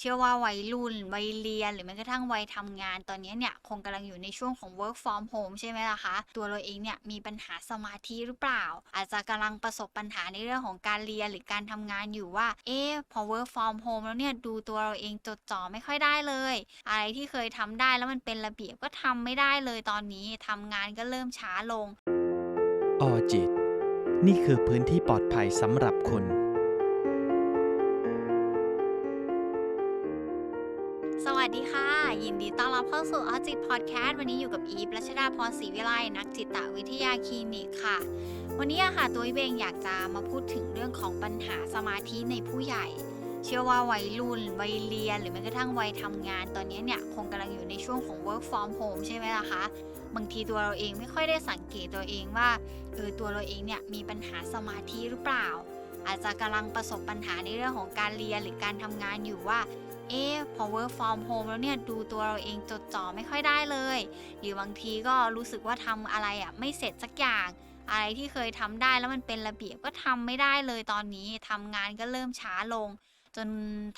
เชื่อว่าวัยรุ่นวัยเรียน หรือแม้กระทั่งวัยทำงานตอนนี้เนี่ยคงกำลังอยู่ในช่วงของ work from home ใช่ไหมล่ะคะ ตัวเราเองเนี่ยมีปัญหาสมาธิหรือเปล่า อาจจะกำลังประสบปัญหาในเรื่องของการเรียนหรือการทำงานอยู่ว่า เอ๊พอ work from home แล้วเนี่ยดูตัวเราเองจดจ่อไม่ค่อยได้เลย อะไรที่เคยทำได้แล้วมันเป็นระเบียบก็ทำไม่ได้เลยตอนนี้ทำงานก็เริ่มช้าลงออจิต นี่คือพื้นที่ปลอดภัยสำหรับคุณ ดีต้อนรับเข้าสู่ออจิตพอดแคสต์วันนี้อยู่กับอีฟรัชดาพรศรีวิไลนักจิตวิทยาคลินิกค่ะ วันนี้ค่ะตัวเองอยากจะมาพูดถึงเรื่องของปัญหาสมาธิในผู้ใหญ่ เชื่อว่าวัยรุ่นวัยเรียน หรือแม้กระทั่งวัยทำงาน ตอนนี้เนี่ยคงกำลังอยู่ในช่วงของ work from home ใช่ไหมล่ะคะบางทีตัวเราเองไม่ค่อยได้สังเกตตัวเองว่าเออตัวเราเองเนี่ยมีปัญหาสมาธิหรือเปล่า อาจจะกำลังประสบปัญหาในเรื่องของการเรียนหรือการทำงานอยู่ว่า เอ๊ะพอ work from home แล้วเนี่ยดูตัวเราเองจดจ่อไม่ค่อยได้เลย หรือบางทีก็รู้สึกว่าทำอะไรอะไม่เสร็จสักอย่าง อะไรที่เคยทำได้แล้วมันเป็นระเบียบก็ทำไม่ได้เลยตอนนี้ทำงานก็เริ่มช้าลง จน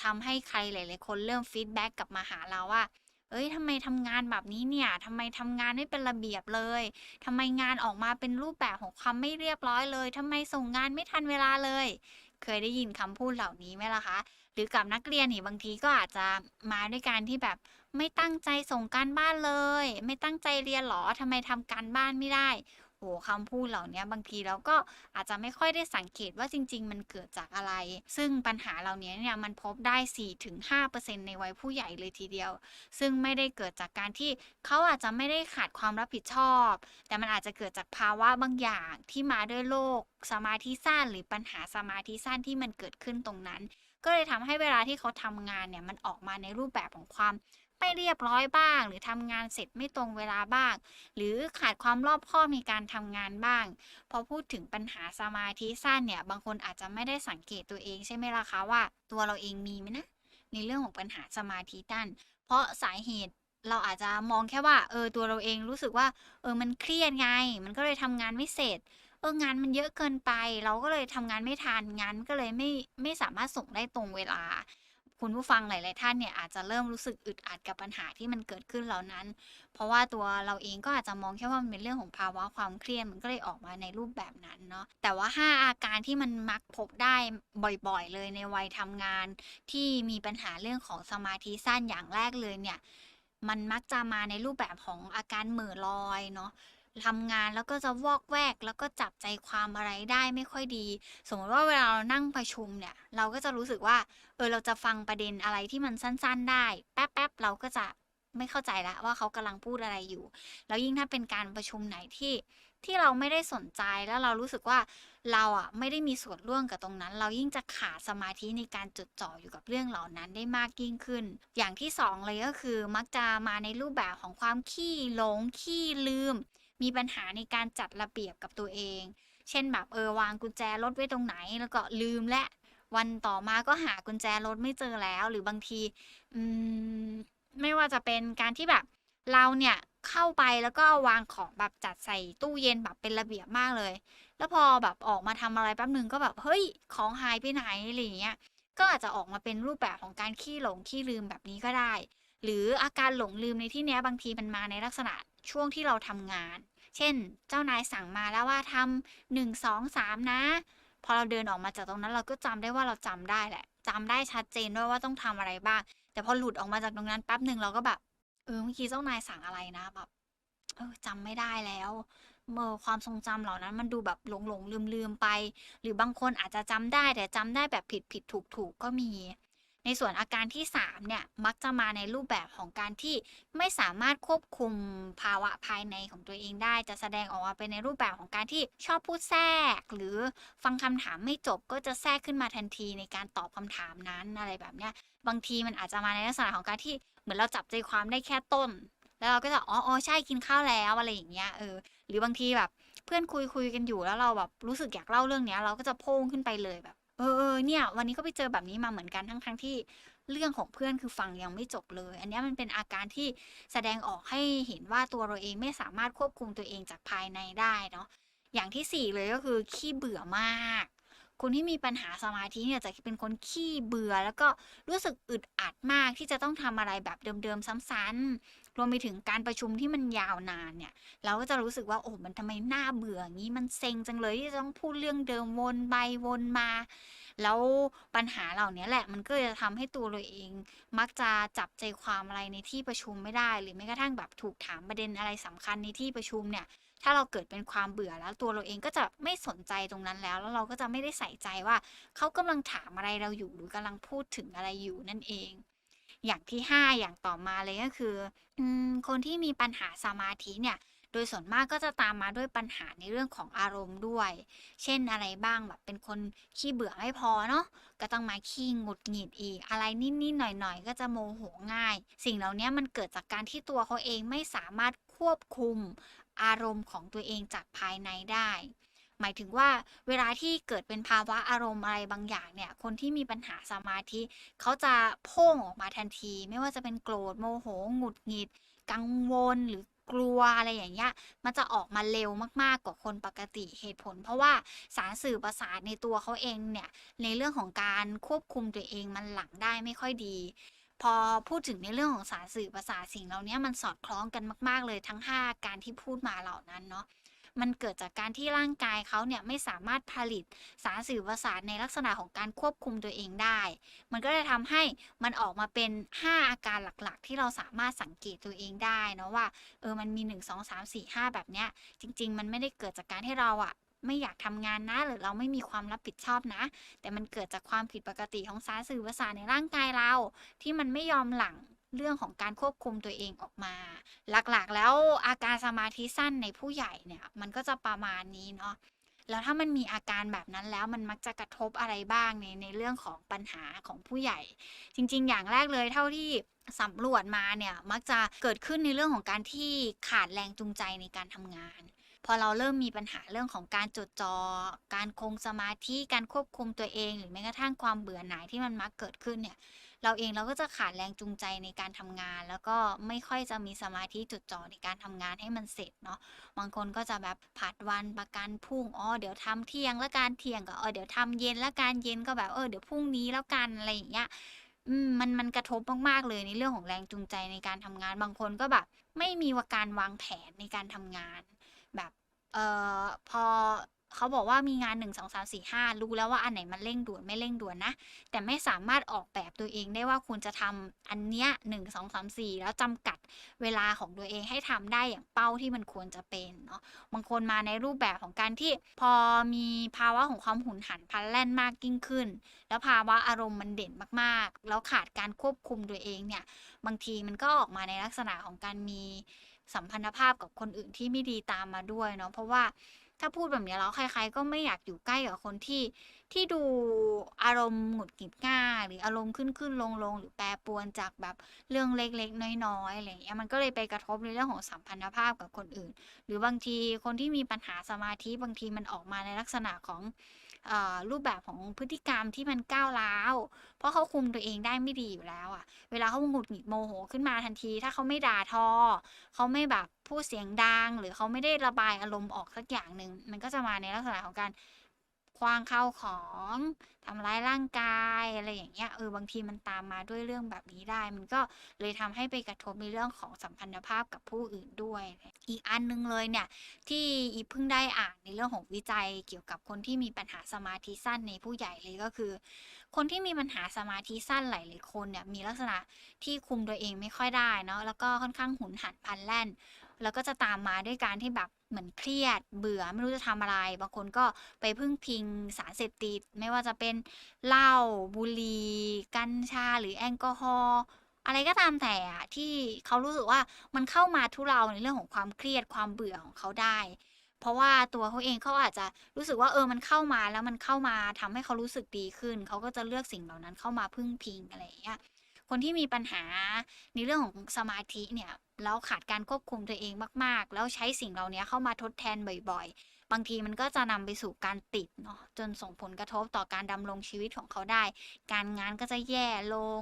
ทำให้ใครหลาย ๆ คนเริ่มฟีดแบ็กกลับมาหาเราว่าเอ้ยทำไมทำงานแบบนี้เนี่ยทำไมทำงานไม่เป็นระเบียบเลยทำไมงานออกมาเป็นรูปแบบของความไม่เรียบร้อยเลยทำไมส่งงานไม่ทันเวลาเลย เคยได้ยินคำพูดเหล่านี้ไหมล่ะคะ หรือกับนักเรียนนี่บางทีก็อาจจะมาด้วยการที่แบบไม่ตั้งใจส่งการบ้านเลย ไม่ตั้งใจเรียนหรอทำไมทำการบ้านไม่ได้โหคำพูดเหล่านี้บางทีเราก็อาจจะไม่ค่อยได้สังเกตว่าจริง ๆ มันเกิดจากอะไร ซึ่งปัญหาเหล่านี้เนี่ยมันพบได้ 4-5%ในวัยผู้ใหญ่เลยทีเดียว ซึ่งไม่ได้เกิดจากการที่เขาอาจจะไม่ได้ขาดความรับผิดชอบ แต่มันอาจจะเกิดจากภาวะบางอย่างที่มาด้วยโรคสมาธิสั้นหรือปัญหาสมาธิสั้นที่มันเกิดขึ้นตรงนั้น ก็เลยทำให้เวลาที่เขาทำงานเนี่ยมันออกมาในรูปแบบของความไม่เรียบร้อยบ้าง หรือทำงานเสร็จไม่ตรงเวลาบ้าง หรือขาดความรอบคอบในการทำงานบ้าง พอพูดถึงปัญหาสมาธิสั้นเนี่ยบางคนอาจจะไม่ได้สังเกตตัวเองใช่ไหมล่ะคะว่าตัวเราเองมีไหมนะในเรื่องของปัญหาสมาธิสั้นเพราะสาเหตุเราอาจจะมองแค่ว่าเออตัวเราเองรู้สึกว่าเออมันเครียดไง มันก็เลยทำงานไม่เสร็จ เอองานมันเยอะเกินไป เราก็เลยทำงานไม่ทันงานก็เลยไม่ไม่สามารถส่งได้ตรงเวลา คุณผู้ฟังหลาย ๆ ท่านเนี่ยอาจจะเริ่มรู้สึกอึดอัดกับปัญหาที่มันเกิดขึ้นเหล่านั้น เพราะว่าตัวเราเองก็อาจจะมองแค่ว่ามันเป็นเรื่องของภาวะความเครียดมันก็เลยออกมาในรูปแบบนั้นเนาะแต่ว่า 5 อาการที่มันมักพบได้บ่อยๆ เลยในวัยทำงาน ที่มีปัญหาเรื่องของสมาธิสั้นอย่างแรกเลยเนี่ยมันมักจะมาในรูปแบบของอาการเหม่อลอยเนาะ ทำงานแล้วก็จะวอกแวก แล้วก็จับใจความอะไรได้ไม่ค่อยดี สมมติว่าเวลาเรานั่งประชุมเนี่ย เราก็จะรู้สึกว่า เออเราจะฟังประเด็นอะไรที่มันสั้น ๆ ได้ แป๊บๆเราก็จะไม่เข้าใจละว่าเขากำลังพูดอะไรอยู่ แล้วยิ่งถ้าเป็นการประชุมไหนที่ที่เราไม่ได้สนใจแล้วเรารู้สึกว่าเราอะไม่ได้มีส่วนร่วมกับตรงนั้น เรายิ่งจะขาดสมาธิในการจดจ่ออยู่กับเรื่องเหล่านั้นได้มากยิ่งขึ้น อย่างที่สองเลยก็คือมักจะมาในรูปแบบของความขี้หลงขี้ลืม มีปัญหาในการจัดระเบียบกับตัวเอง เช่นแบบเออวางกุญแจรถไว้ตรงไหนแล้วก็ลืมและวันต่อมาก็หากุญแจรถไม่เจอแล้ว หรือบางทีอืมไม่ว่าจะเป็นการที่แบบเราเนี่ยเข้าไปแล้วก็วางของแบบจัดใส่ตู้เย็นแบบเป็นระเบียบมากเลย แล้วพอแบบออกมาทำอะไรแป๊บหนึ่งก็แบบเฮ้ยของหายไปไหนอะไรอย่างเงี้ย ก็อาจจะออกมาเป็นรูปแบบของการขี้หลงขี้ลืมแบบนี้ก็ได้ หรืออาการหลงลืมในที่เนี้ยบางทีมันมาในลักษณะช่วงที่เราทำงาน เช่น เจ้านายสั่งมาแล้วว่าทำหนึ่งสองสามนะ พอเราเดินออกมาจากตรงนั้นเราก็จำได้ว่าเราจำได้แหละจำได้ชัดเจนด้วยว่าต้องทำอะไรบ้าง แต่พอหลุดออกมาจากตรงนั้นแป๊บหนึ่งเราก็แบบเออเมื่อกี้เจ้านายสั่งอะไรนะแบบเออจำไม่ได้แล้วเมื่อความทรงจำเหล่านั้นมันดูแบบหลงหลงลืมลืมไป หรือบางคนอาจจะจำได้แต่จำได้แบบผิดผิดถูกถูกก็มี ในส่วนอาการที่3เนี่ยมักจะมาในรูปแบบของการที่ไม่สามารถควบคุมภาวะภายในของตัวเองได้ จะแสดงออกมาเป็นในรูปแบบของการที่ชอบพูดแทรก หรือฟังคำถามไม่จบก็จะแทรกขึ้นมาทันทีในการตอบคำถามนั้นอะไรแบบเนี้ยบางทีมันอาจจะมาในลักษณะของการที่เหมือนเราจับใจความได้แค่ต้น แล้วเราก็จะอ๋ออ๋อใช่กินข้าวแล้วอะไรอย่างเงี้ยเออหรือบางทีแบบเพื่อนคุยคุยกันอยู่แล้วเราแบบรู้สึกอยากเล่าเรื่องเนี้ย เราก็จะโพ่งขึ้นไปเลยแบบ เออเออเนี่ย วันนี้ก็ไปเจอแบบนี้มาเหมือนกันทั้งทั้งที่เรื่องของเพื่อนคือฟังยังไม่จบเลย อันนี้มันเป็นอาการที่แสดงออกให้เห็นว่าตัวเราเองไม่สามารถควบคุมตัวเองจากภายในได้เนาะอย่างที่สี่เลยก็คือขี้เบื่อมากคนที่มีปัญหาสมาธิเนี่ยจะเป็นคนขี้เบื่อ แล้วก็รู้สึกอึดอัดมากที่จะต้องทำอะไรแบบเดิมๆซ้ำๆ วมไปถึงการประชุมที่มันยาวนานเนี่ย เราก็จะรู้สึกว่าโอ้มันทำไมน่าเบื่องี้มันเซ็งจังเลยที่จะต้องพูดเรื่องเดิมวนไปวนมา แล้วปัญหาเหล่านี้แหละมันก็จะทำให้ตัวเราเอง มักจะจับใจความอะไรในที่ประชุมไม่ได้ หรือแม้กระทั่งแบบถูกถามประเด็นอะไรสำคัญในที่ประชุมเนี่ยถ้าเราเกิดเป็นความเบื่อแล้วตัวเราเองก็จะไม่สนใจตรงนั้นแล้ว แล้วเราก็จะไม่ได้ใส่ใจว่าเขากำลังถามอะไรเราอยู่หรือกำลังพูดถึงอะไรอยู่นั่นเอง อย่างที่ 5 อย่างต่อมาเลยก็คืออคนที่มีปัญหาสมาธิเนี่ย โดยส่วนมากก็จะตามมาด้วยปัญหาในเรื่องของอารมณ์ด้วย เช่นอะไรบ้างแบบเป็นคนขี้เบื่อไม่พอเนาะก็ต้องมาขี้หงุดหงิดอีก อะไรนิดๆหน่อยๆ ก็จะโมโหง่าย สิ่งเหล่านี้มันเกิดจากการที่ตัวเขาเองไม่สามารถควบคุมอารมณ์ของตัวเองจากภายในได้ หมายถึงว่าเวลาที่เกิดเป็นภาวะอารมณ์อะไรบางอย่างเนี่ย คนที่มีปัญหาสมาธิเขาจะพุ่งออกมาทันที ไม่ว่าจะเป็นโกรธโมโหหงุดหงิด กังวลหรือกลัวอะไรอย่างเงี้ย มันจะออกมาเร็วมากๆกว่าคนปกติเหตุผล เพราะว่าสารสื่อประสาทในตัวเขาเองเนี่ย ในเรื่องของการควบคุมตัวเองมันหลังได้ไม่ค่อยดีพอพูดถึงในเรื่องของสารสื่อประสาทสิ่งเหล่านี้มันสอดคล้องกันมาก ๆ เลยทั้ง 5 การที่พูดมาเหล่านั้นเนาะ มันเกิดจากการที่ร่างกายเขาเนี่ยไม่สามารถผลิตสารสื่อประสาทในลักษณะของการควบคุมตัวเองได้ มันก็เลยทำให้มันออกมาเป็น 5 อาการหลักๆ ที่เราสามารถสังเกตตัวเองได้เนาะว่าเออมันมี 1 2 3 4 5 แบบเนี้ยจริง ๆ มันไม่ได้เกิดจากการที่เราอะไม่อยากทำงานนะ หรือเราไม่มีความรับผิดชอบนะ แต่มันเกิดจากความผิดปกติของสารสื่อประสาทในร่างกายเรา ที่มันไม่ยอมหลัง เรื่องของการควบคุมตัวเองออกมา หลักๆ แล้วอาการสมาธิสั้นในผู้ใหญ่เนี่ยมันก็จะประมาณนี้เนาะแล้วถ้ามันมีอาการแบบนั้นแล้วมันมักจะกระทบอะไรบ้างในในเรื่องของปัญหาของผู้ใหญ่ จริง ๆ อย่างแรกเลยเท่าที่สำรวจมาเนี่ยมักจะเกิดขึ้นในเรื่องของการที่ขาดแรงจูงใจในการทำงาน พอเราเริ่มมีปัญหาเรื่องของการจดจอ่อการคงสมาธิการควบคุมตัวเอง หรือแม้กระทั่งความเบื่อหน่ายที่มันมักเกิดขึ้นเนี่ย เราเองเราก็จะขาดแรงจูงใจในการทำงาน แล้วก็ไม่ค่อยจะมีสมาธิจดจ่อในการทำงานให้มันเสร็จเนาะบางคนก็จะแบบผัดวันประกันพุ่งอ๋อเดี๋ยวทำเที่ยงแล้วการเที่ยงก็เออเดี๋ยวทำเย็นแล้วการเย็นก็แบบเออเดี๋ยวพรุ่งนี้แล้วกันอะไรอย่างเงี้ยอืมมันมันกระทบมากๆเลยในเรื่องของแรงจูงใจในการทำงาน บางคนก็แบบ ไม่มีวการวางแผนในการทำงาน แบบเอ่อพอ เขาบอกว่ามีงาน 1 2 3 4 5 รู้แล้วว่าอันไหนมันเร่งด่วนไม่เร่งด่วนนะ แต่ไม่สามารถออกแบบตัวเองได้ว่าคุณจะทำอันเนี้ย1 2 3 4แล้วจำกัดเวลาของตัวเองให้ทำได้อย่างเป้าที่มันควรจะเป็นเนาะบางคนมาในรูปแบบของการที่พอมีภาวะของความหุนหันพลันแล่นมากยิ่งขึ้น แล้วภาวะอารมณ์มันเด่นมากๆ แล้วขาดการควบคุมตัวเองเนี่ยบางทีมันก็ออกมาในลักษณะของการมีสัมพันธภาพกับคนอื่นที่ไม่ดีตามมาด้วยเนาะเพราะว่า ถ้าพูดแบบนี้แล้วใคร ๆ ก็ไม่อยากอยู่ใกล้กับคนที่ ที่ดูอารมณ์หงุดหงิดง่ายหรืออารมณ์ขึ้นๆลงๆหรือแปรปรวนจากแบบเรื่องเล็กๆ น้อยๆอะไรอย่างเงี้ยมันก็เลยไปกระทบในเรื่องของสัมพันธภาพกับคนอื่น หรือบางทีคนที่มีปัญหาสมาธิบางทีมันออกมาในลักษณะของรูปแบบของพฤติกรรมที่มันก้าวร้าว เพราะเขาคุมตัวเองได้ไม่ดีอยู่แล้วอะเวลาเขาหงุดหงิดโมโหขึ้นมาทันที ถ้าเขาไม่ด่าทอ เขาไม่แบบพูดเสียงดัง หรือเขาไม่ได้ระบายอารมณ์ออกสักอย่างหนึ่ง มันก็จะมาในลักษณะของการ ขว้างข้าวของทำร้ายร่างกายอะไรอย่างเงี้ยเออบางทีมันตามมาด้วยเรื่องแบบนี้ได้ มันก็เลยทำให้ไปกระทบในเรื่องของสัมพันธภาพกับผู้อื่นด้วย อีกอันหนึ่งเลยเนี่ยที่อีเพิ่งได้อ่านในเรื่องของวิจัยเกี่ยวกับคนที่มีปัญหาสมาธิสั้นในผู้ใหญ่เลยก็คือ คนที่มีปัญหาสมาธิสั้นหลายๆคนเนี่ยมีลักษณะที่คุมตัวเองไม่ค่อยได้เนาะแล้วก็ค่อนข้างหุนหันพลันแล่น แล้วก็จะตามมาด้วยการที่แบบเหมือนเครียด เบื่อไม่รู้จะทำอะไร บางคนก็ไปพึ่งพิงสารเสพติด ไม่ว่าจะเป็นเหล้าบุหรี่กัญชา หรือแอลกอฮอล์อะไรก็ตามแต่อะที่เขารู้สึกว่ามันเข้ามาทุเลาในเรื่องของความเครียดความเบื่อของเขาได้ เพราะว่าตัวเขาเองเขาอาจจะรู้สึกว่าเออมันเข้ามาแล้วมันเข้ามาทำให้เขารู้สึกดีขึ้น เขาก็จะเลือกสิ่งเหล่านั้นเข้ามาพึ่งพิงอะไรอย่างเงี้ยคนที่มีปัญหาในเรื่องของสมาธิเนี่ย แล้วขาดการควบคุมตัวเองมากๆ แล้วใช้สิ่งเหล่าเนี้ยเข้ามาทดแทนบ่อยๆ บางทีมันก็จะนำไปสู่การติดเนาะจนส่งผลกระทบต่อการดำรงชีวิตของเขาได้ การงานก็จะแย่ลง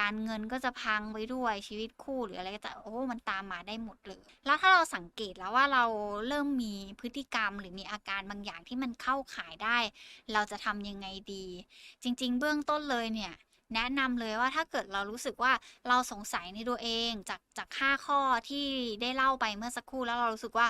การเงินก็จะพังไปด้วยชีวิตคู่หรืออะไรก็แต่โอ้ มันตามมาได้หมดเลย แล้วถ้าเราสังเกตแล้วว่าเราเริ่มมีพฤติกรรมหรือมีอาการบางอย่างที่มันเข้าข่ายได้ เราจะทำยังไงดี จริง ๆ เบื้องต้นเลยเนี่ย แนะนำเลยว่าถ้าเกิดเรารู้สึกว่าเราสงสัยในตัวเองจากจากห้าข้อที่ได้เล่าไปเมื่อสักครู่แล้วเรารู้สึกว่า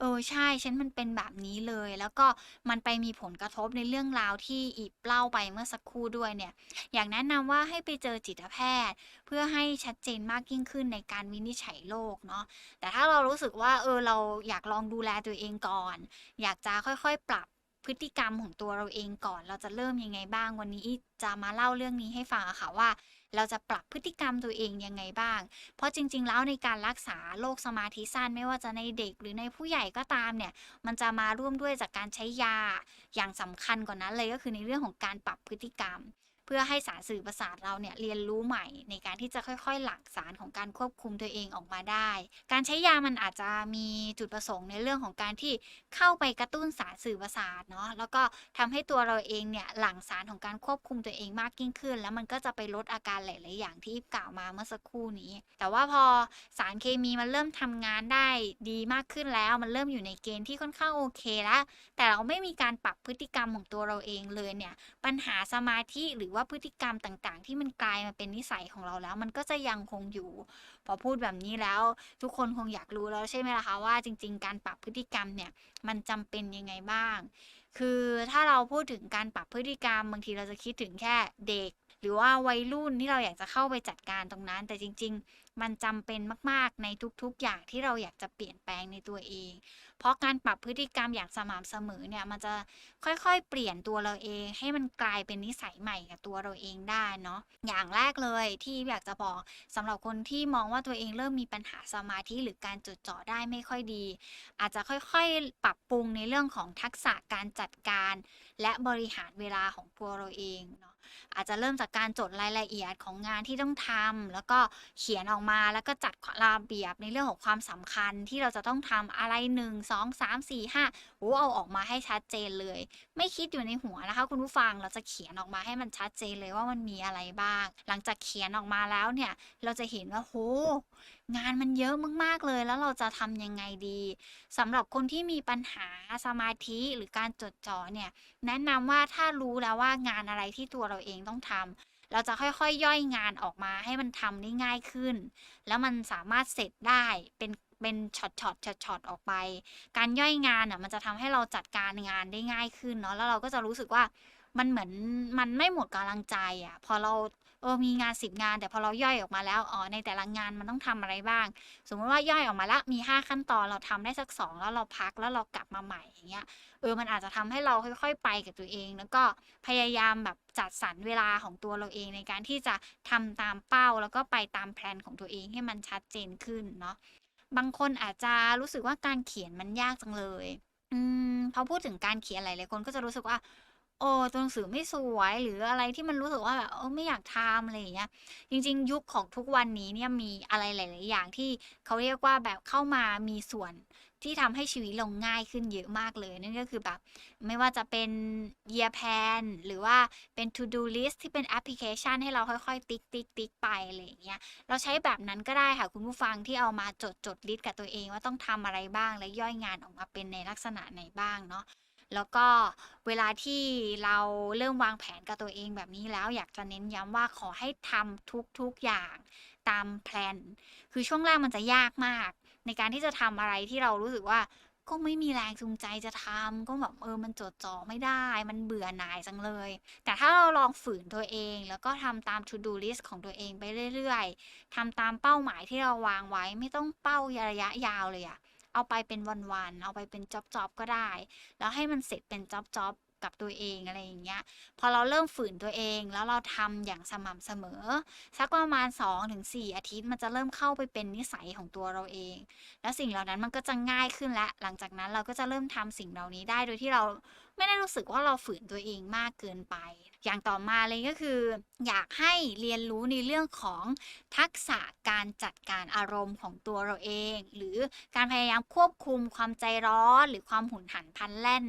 เออใช่ฉันมันเป็นแบบนี้เลย แล้วก็มันไปมีผลกระทบในเรื่องราวที่อีบเล่าไปเมื่อสักครู่ด้วยเนี่ยอยากแนะนำว่าให้ไปเจอจิตแพทย์ เพื่อให้ชัดเจนมากยิ่งขึ้นในการวินิจฉัยโรคเนาะแต่ถ้าเรารู้สึกว่าเออเราอยากลองดูแลตัวเองก่อน อยากจะค่อยๆ ปรับ พฤติกรรมของตัวเราเองก่อน เราจะเริ่มยังไงบ้าง วันนี้จะมาเล่าเรื่องนี้ให้ฟังอะค่ะว่า เราจะปรับพฤติกรรมตัวเองยังไงบ้าง เพราะจริง ๆ แล้วในการรักษาโรคสมาธิสั้นไม่ว่าจะในเด็กหรือในผู้ใหญ่ก็ตามเนี่ยมันจะมาร่วมด้วยจากการใช้ยาอย่างสำคัญกว่านั้นเลยก็คือในเรื่องของการปรับพฤติกรรม เพื่อให้สารสื่อประสาทเราเนี่ยเรียนรู้ใหม่ในการที่จะค่อยๆ หลั่งสารของการควบคุมตัวเองออกมาได้ การใช้ยามันอาจจะมีจุดประสงค์ในเรื่องของการที่เข้าไปกระตุ้นสารสื่อประสาทเนาะแล้วก็ทำให้ตัวเราเองเนี่ยหลั่งสารของการควบคุมตัวเองมากยิ่งขึ้น แล้วมันก็จะไปลดอาการหลายๆอย่างที่กล่าวมาเมื่อสักครู่นี้ แต่ว่าพอสารเคมีมันเริ่มทำงานได้ดีมากขึ้นแล้ว มันเริ่มอยู่ในเกณฑ์ที่ค่อนข้างโอเคแล้วแต่เราไม่มีการปรับพฤติกรรมของตัวเราเองเลยเนี่ยปัญหาสมาธิหรือว่าพฤติกรรมต่างๆ ที่มันกลายมาเป็นนิสัยของเราแล้ว มันก็จะยังคงอยู่ พอพูดแบบนี้แล้ว ทุกคนคงอยากรู้แล้วใช่ไหมล่ะคะว่าจริง ๆ การปรับพฤติกรรมเนี่ยมันจำเป็นยังไงบ้าง คือถ้าเราพูดถึงการปรับพฤติกรรมบางทีเราจะคิดถึงแค่เด็ก หรือว่าวัยรุ่นที่เราอยากจะเข้าไปจัดการตรงนั้น แต่จริง ๆ มันจำเป็นมากๆในทุกๆ อย่างที่เราอยากจะเปลี่ยนแปลงในตัวเอง เพราะการปรับพฤติกรรมอย่างสม่ำเสมอเนี่ยมันจะค่อยๆ เปลี่ยนตัวเราเอง ให้มันกลายเป็นนิสัยใหม่กับตัวเราเองได้เนาะอย่างแรกเลยที่อยากจะบอกสำหรับคนที่มองว่าตัวเองเริ่มมีปัญหาสมาธิหรือการจดจ่อได้ไม่ค่อยดี อาจจะค่อยๆ ปรับปรุงในเรื่องของทักษะการจัดการ และบริหารเวลาของตัวเราเองเนาะ อาจจะเริ่มจากการจดรายละเอียดของงานที่ต้องทำแล้วก็เขียนออกมาแล้วก็จัดระเบียบในเรื่องของความสำคัญที่เราจะต้องทำอะไร 1 2 3 4 5โอ้เอาออกมาให้ชัดเจนเลย ไม่คิดอยู่ในหัวนะคะ คุณผู้ฟังเราจะเขียนออกมาให้มันชัดเจนเลยว่ามันมีอะไรบ้าง หลังจากเขียนออกมาแล้วเนี่ยเราจะเห็นว่าโห งานมันเยอะมากๆเลย แล้วเราจะทำยังไงดีสำหรับคนที่มีปัญหาสมาธิหรือการจดจ่อเนี่ย แนะนำว่าถ้ารู้แล้วว่างานอะไรที่ตัวเราเองต้องทำเราจะค่อยๆย่อยงานออกมาให้มันทำได้ง่ายขึ้น แล้วมันสามารถเสร็จได้เป็นเป็นช็อตช็อตช็อตช็อตออกไป การย่อยงานอะมันจะทำให้เราจัดการงานได้ง่ายขึ้นเนาะแล้วเราก็จะรู้สึกว่ามันเหมือนมันไม่หมดกำลังใจอะพอเรา เออมีงานสิบงาน แต่พอเราย่อยออกมาแล้วอ๋อในแต่ละงานมันต้องทำอะไรบ้าง สมมติว่าย่อยออกมาแล้วมี 5 ขั้นตอนเราทำได้สัก 2 แล้วเราพักแล้วเรากลับมาใหม่อย่างเงี้ยเออมันอาจจะทำให้เราค่อยๆ ไปกับตัวเอง แล้วก็พยายามแบบจัดสรรเวลาของตัวเราเองในการที่จะทำตามเป้า แล้วก็ไปตามแพลนของตัวเองให้มันชัดเจนขึ้นเนาะบางคนอาจจะรู้สึกว่าการเขียนมันยากจังเลย อืมพอพูดถึงการเขียนหลายๆคนก็จะรู้สึกว่า โอ้ตัวหนังสือไม่สวยหรืออะไรที่มันรู้สึกว่าแบบเออไม่อยากทำอะไรอย่างเงี้ยจริง ๆ ยุคของทุกวันนี้เนี่ยมีอะไรหลาย ๆ อย่างที่เขาเรียกว่าแบบเข้ามามีส่วนที่ทำให้ชีวิตเราง่ายขึ้นเยอะมากเลย นั่นก็คือแบบ ไม่ว่าจะเป็น year plan หรือว่าเป็น to do list ที่เป็นแอปพลิเคชันให้เราค่อยๆ ติ๊กติ๊กติ๊กไปอะไรอย่างเงี้ยเราใช้แบบนั้นก็ได้ค่ะ คุณผู้ฟังที่เอามาจดจดลิสต์กับตัวเองว่าต้องทำอะไรบ้างและย่อยงานออกมาเป็นในลักษณะไหนบ้างเนาะ แล้วก็เวลาที่เราเริ่มวางแผนกับตัวเองแบบนี้แล้วอยากจะเน้นย้ำว่าขอให้ทำทุกๆอย่างตามแพลน คือช่วงแรกมันจะยากมาก ในการที่จะทำอะไรที่เรารู้สึกว่าก็ไม่มีแรงจูงใจจะทำก็แบบเออมันจดจ่อไม่ได้ มันเบื่อหน่ายจังเลย แต่ถ้าเราลองฝืนตัวเอง แล้วก็ทำตาม to do list ของตัวเองไปเรื่อยๆทำตามเป้าหมายที่เราวางไว้ไม่ต้องเป้าระยะยาวเลยอะ เอาไปเป็นวันๆเอาไปเป็นจ็อบๆก็ได้ แล้วให้มันเสร็จเป็นจ็อบๆกับตัวเองอะไรอย่างเงี้ย พอเราเริ่มฝืนตัวเองแล้วเราทำอย่างสม่ำเสมอ สักประมาณ 2-4 อาทิตย์มันจะเริ่มเข้าไปเป็นนิสัยของตัวเราเอง แล้วสิ่งเหล่านั้นมันก็จะง่ายขึ้นและ หลังจากนั้นเราก็จะเริ่มทำสิ่งเหล่านี้ได้โดยที่เรา ไม่ได้รู้สึกว่าเราฝืนตัวเองมากเกินไป อย่างต่อมาเลยก็คือ อยากให้เรียนรู้ในเรื่องของทักษะการจัดการอารมณ์ของตัวเราเอง หรือการพยายามควบคุมความใจร้อน หรือความหุนหันพันแล่น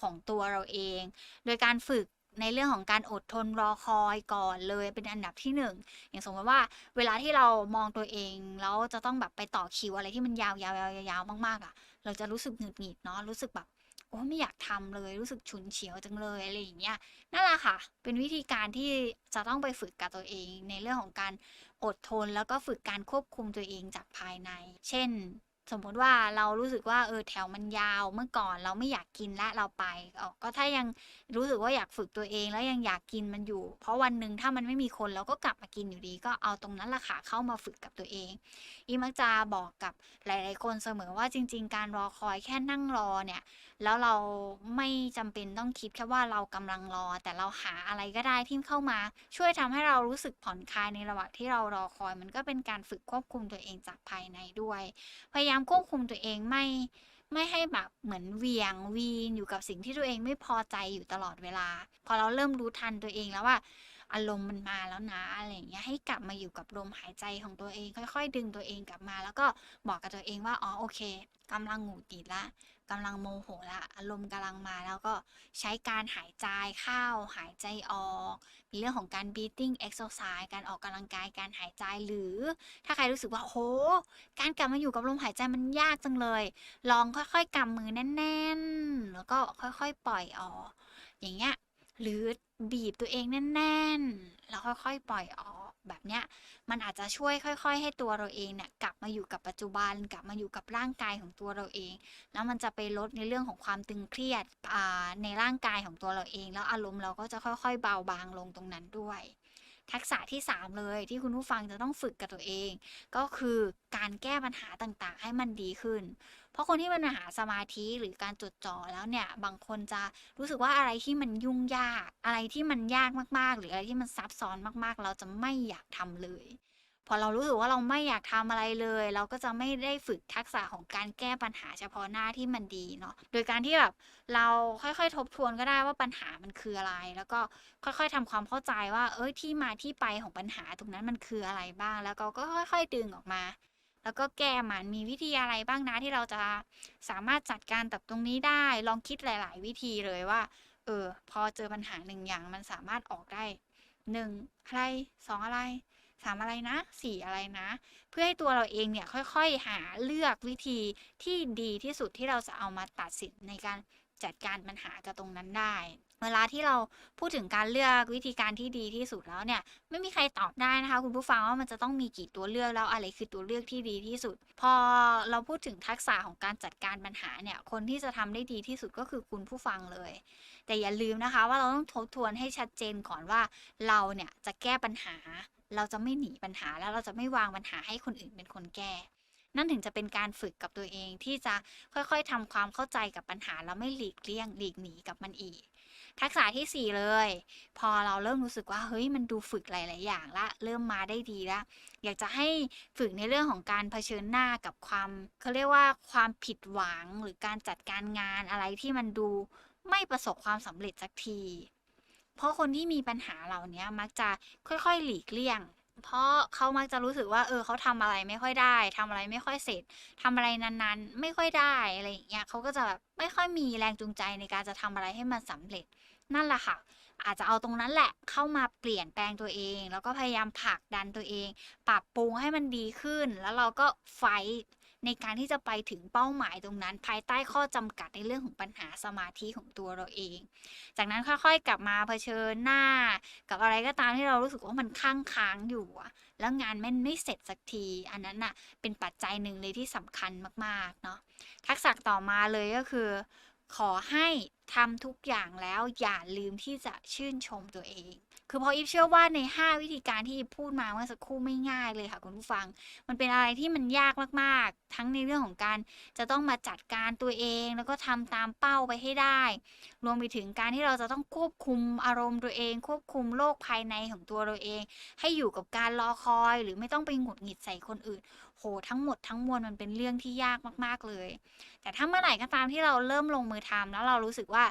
ของตัวเราเอง โดยการฝึกในเรื่องของการอดทนรอคอยก่อนเลยเป็นอันดับที่หนึ่งอย่างสมมติว่าเวลาที่เรามองตัวเองแล้วจะต้องแบบไปต่อคิวอะไรที่มันยาวๆๆๆๆมากๆอะ เราจะรู้สึกหงุดหงิดเนาะรู้สึกแบบ โอ้ไม่อยากทำเลยรู้สึกฉุนเฉียวจังเลยอะไรอย่างเงี้ยนั่นแหละค่ะ เป็นวิธีการที่จะต้องไปฝึกกับตัวเอง ในเรื่องของการอดทนแล้วก็ฝึกการควบคุมตัวเองจากภายใน เช่น สมมติว่าเรารู้สึกว่าเออแถวมันยาวเมื่อก่อนเราไม่อยากกินและเราไปออก็ถ้ายังรู้สึกว่าอยากฝึกตัวเองแล้วยังอยากกินมันอยู่ เพราะวันหนึ่งถ้ามันไม่มีคนเราก็กลับมากินอยู่ดี ก็เอาตรงนั้นแหละค่ะเข้ามาฝึกกับตัวเอง อีมักจะบอกกับหลาย ๆ คนเสมอว่าจริง ๆ การรอคอยแค่นั่งรอเนี่ยแล้วเราไม่จำเป็นต้องคิดแค่ว่าเรากำลังรอ แต่เราหาอะไรก็ได้ที่เข้ามา ช่วยทำให้เรารู้สึกผ่อนคลายในระหว่างที่เรารอคอย มันก็เป็นการฝึกควบคุมตัวเองจากภายในด้วย พยายามควบคุมตัวเองไม่ไม่ให้แบบเหมือนเวียงวีนอยู่กับสิ่งที่ตัวเองไม่พอใจอยู่ตลอดเวลา พอเราเริ่มรู้ทันตัวเองแล้วว่าอารมณ์มันมาแล้วนะอะไรอย่างเงี้ยให้กลับมาอยู่กับลมหายใจของตัวเอง ค่อย ๆ ดึงตัวเองกลับมา แล้วก็บอกกับตัวเองว่าอ๋อโอเคกำลังหงุดหงิดละ กำลังโมโหละอารมณ์กำลังมา แล้วก็ใช้การหายใจเข้าหายใจออกมีเรื่องของการ breathing exercise การออกกำลังกายการหายใจหรือ ถ้าใครรู้สึกว่าโอ้โห การกลับมาอยู่กับลมหายใจมันยากจังเลย ลองค่อยๆกำมือแน่น ๆ แล้วก็ค่อยๆปล่อยออก อย่างเงี้ยหรือบีบตัวเองแน่น ๆ แล้วค่อยๆปล่อยออก แบบเนี้ยมันอาจจะช่วยค่อย ๆ ให้ตัวเราเองเนี่ยกลับมาอยู่กับปัจจุบัน กลับมาอยู่กับร่างกายของตัวเราเอง แล้วมันจะไปลดในเรื่องของความตึงเครียดในร่างกายของตัวเราเอง แล้วอารมณ์เราก็จะค่อยๆ เบาบางลงตรงนั้นด้วย ทักษะที่ 3 เลยที่คุณผู้ฟังจะต้องฝึกกับตัวเอง ก็คือการแก้ปัญหาต่างๆ ให้มันดีขึ้น เพราะคนที่มีปัญหาสมาธิหรือการจดจ่อแล้วเนี่ย บางคนจะรู้สึกว่าอะไรที่มันยุ่งยาก อะไรที่มันยากมากๆ หรืออะไรที่มันซับซ้อนมากๆ เราจะไม่อยากทำเลย พอเรารู้สึกว่าเราไม่อยากทำอะไรเลย เราก็จะไม่ได้ฝึกทักษะของการแก้ปัญหาเฉพาะหน้าที่มันดีเนาะ โดยการที่แบบเราค่อยๆ ทบทวนก็ได้ว่าปัญหามันคืออะไร แล้วก็ค่อยๆทำความเข้าใจว่า เอ้ยที่มาที่ไปของปัญหาตรงนั้นมันคืออะไรบ้าง แล้วเราก็ค่อย ๆ ดึงออกมา แล้วก็แก้มันมีวิธีอะไรบ้างนะที่เราจะสามารถจัดการกับตรงนี้ได้ ลองคิดหลาย ๆ วิธีเลยว่า เออ พอเจอปัญหาหนึ่งอย่างมันสามารถออกได้หนึ่งอะไรสองอะไรสามอะไรนะสี่อะไรนะ เพื่อให้ตัวเราเองเนี่ยค่อย ๆ หาเลือกวิธีที่ดีที่สุดที่เราจะเอามาตัดสินในการ จัดการปัญหากับตรงนั้นได้ เวลาที่เราพูดถึงการเลือกวิธีการที่ดีที่สุดแล้วเนี่ย ไม่มีใครตอบได้นะคะ คุณผู้ฟังว่ามันจะต้องมีกี่ตัวเลือกแล้วอะไรคือตัวเลือกที่ดีที่สุด พอเราพูดถึงทักษะของการจัดการปัญหาเนี่ย คนที่จะทำได้ดีที่สุดก็คือคุณผู้ฟังเลย แต่อย่าลืมนะคะ ว่าเราต้องทบทวนให้ชัดเจนก่อนว่าเราเนี่ยจะแก้ปัญหา เราจะไม่หนีปัญหาแล้วเราจะไม่วางปัญหาให้คนอื่นเป็นคนแก้ นั่นถึงจะเป็นการฝึกกับตัวเองที่จะค่อยๆทำความเข้าใจกับปัญหาแล้วไม่หลีกเลี่ยงหลีกหนีกับมันอีก ทักษะที่ 4 เลย พอเราเริ่มรู้สึกว่าเฮ้ยมันดูฝึกหลาย ๆ อย่างละเริ่มมาได้ดีละอยากจะให้ฝึกในเรื่องของการเผชิญหน้ากับความเขาเรียกว่าความผิดหวังหรือการจัดการงานอะไรที่มันดูไม่ประสบความสำเร็จสักที เพราะคนที่มีปัญหาเหล่านี้มักจะค่อยๆ หลีกเลี่ยง เพราะเขามักจะรู้สึกว่า เออเขาทำอะไรไม่ค่อยได้ทำอะไรไม่ค่อยเสร็จทำอะไรนานๆ ไม่ค่อยได้อะไรอย่างเงี้ยเขาก็จะแบบไม่ค่อยมีแรงจูงใจในการจะทำอะไรให้มันสำเร็จนั่นแหละค่ะ อาจจะเอาตรงนั้นแหละเข้ามาเปลี่ยนแปลงตัวเอง แล้วก็พยายามผลักดันตัวเอง ปรับปรุงให้มันดีขึ้น แล้วเราก็ไฟ ในการที่จะไปถึงเป้าหมายตรงนั้น ภายใต้ข้อจำกัดในเรื่องของปัญหาสมาธิของตัวเราเอง จากนั้นค่อยๆ กลับมาเผชิญหน้า กับอะไรก็ตามที่เรารู้สึกว่ามันค้างค้างอยู่แล้วงานมันไม่เสร็จสักที อันนั้นน่ะเป็นปัจจัยหนึ่งเลยที่สำคัญมากๆเนาะทักษะต่อมาเลยก็คือ ขอให้ทำทุกอย่างแล้วอย่าลืมที่จะชื่นชมตัวเอง คือเพราะอีฟเชื่อว่าใน 5 วิธีการที่อีฟพูดมาเมื่อสักครู่ไม่ง่ายเลยค่ะคุณผู้ฟัง มันเป็นอะไรที่มันยากมากๆ ทั้งในเรื่องของการจะต้องมาจัดการตัวเอง แล้วก็ทำตามเป้าไปให้ได้ รวมไปถึงการที่เราจะต้องควบคุมอารมณ์ตัวเอง ควบคุมโลกภายในของตัวเราเอง ให้อยู่กับการรอคอย หรือไม่ต้องไปหงุดหงิดใส่คนอื่น โหทั้งหมดทั้งมวลมันเป็นเรื่องที่ยากมากๆเลย แต่ถ้าเมื่อไหร่ก็ตามที่เราเริ่มลงมือทำแล้วเรารู้สึกว่า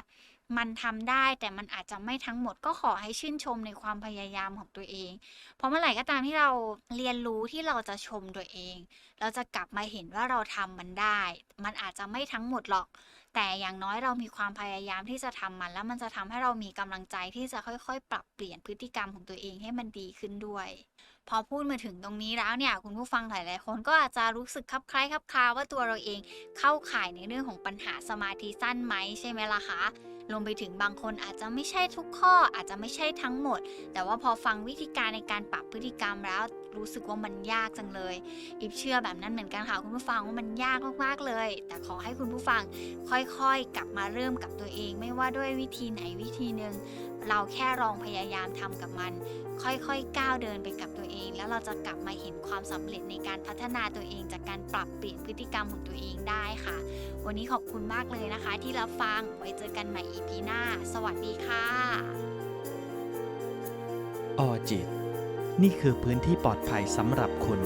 มันทำได้แต่มันอาจจะไม่ทั้งหมดก็ขอให้ชื่นชมในความพยายามของตัวเอง เพราะเมื่อไหร่ก็ตามที่เราเรียนรู้ที่เราจะชมตัวเอง เราจะกลับมาเห็นว่าเราทำมันได้ มันอาจจะไม่ทั้งหมดหรอก แต่อย่างน้อยเรามีความพยายามที่จะทำมัน แล้วมันจะทำให้เรามีกำลังใจที่จะค่อยๆ ปรับเปลี่ยนพฤติกรรมของตัวเองให้มันดีขึ้นด้วย พอพูดมาถึงตรงนี้แล้วเนี่ย คุณผู้ฟังหลาย ๆ คนก็อาจจะรู้สึกคลับคล้ายคลับคาว่าตัวเราเองเข้าข่ายในเรื่องของปัญหาสมาธิสั้นไหมใช่ไหมล่ะคะรวมไปถึงบางคนอาจจะไม่ใช่ทุกข้ออาจจะไม่ใช่ทั้งหมด แต่ว่าพอฟังวิธีการในการปรับพฤติกรรมแล้ว รู้สึกว่ามันยากจังเลย อิบเชื่อแบบนั้นเหมือนกันค่ะคุณผู้ฟังว่ามันยากมากๆเลย แต่ขอให้คุณผู้ฟังค่อยๆ กลับมาเริ่มกับตัวเอง ไม่ว่าด้วยวิธีไหนวิธีหนึ่งเราแค่ลองพยายามทำกับมัน ค่อยๆก้าวเดินไปกับตัวเอง แล้วเราจะกลับมาเห็นความสำเร็จในการพัฒนาตัวเอง จากการปรับเปลี่ยนพฤติกรรมของตัวเองได้ค่ะ วันนี้ขอบคุณมากเลยนะคะ ที่รับฟังไว้เจอกันใหม่ EP หน้า สวัสดีค่ะออจิต นี่คือพื้นที่ปลอดภัยสำหรับคุณ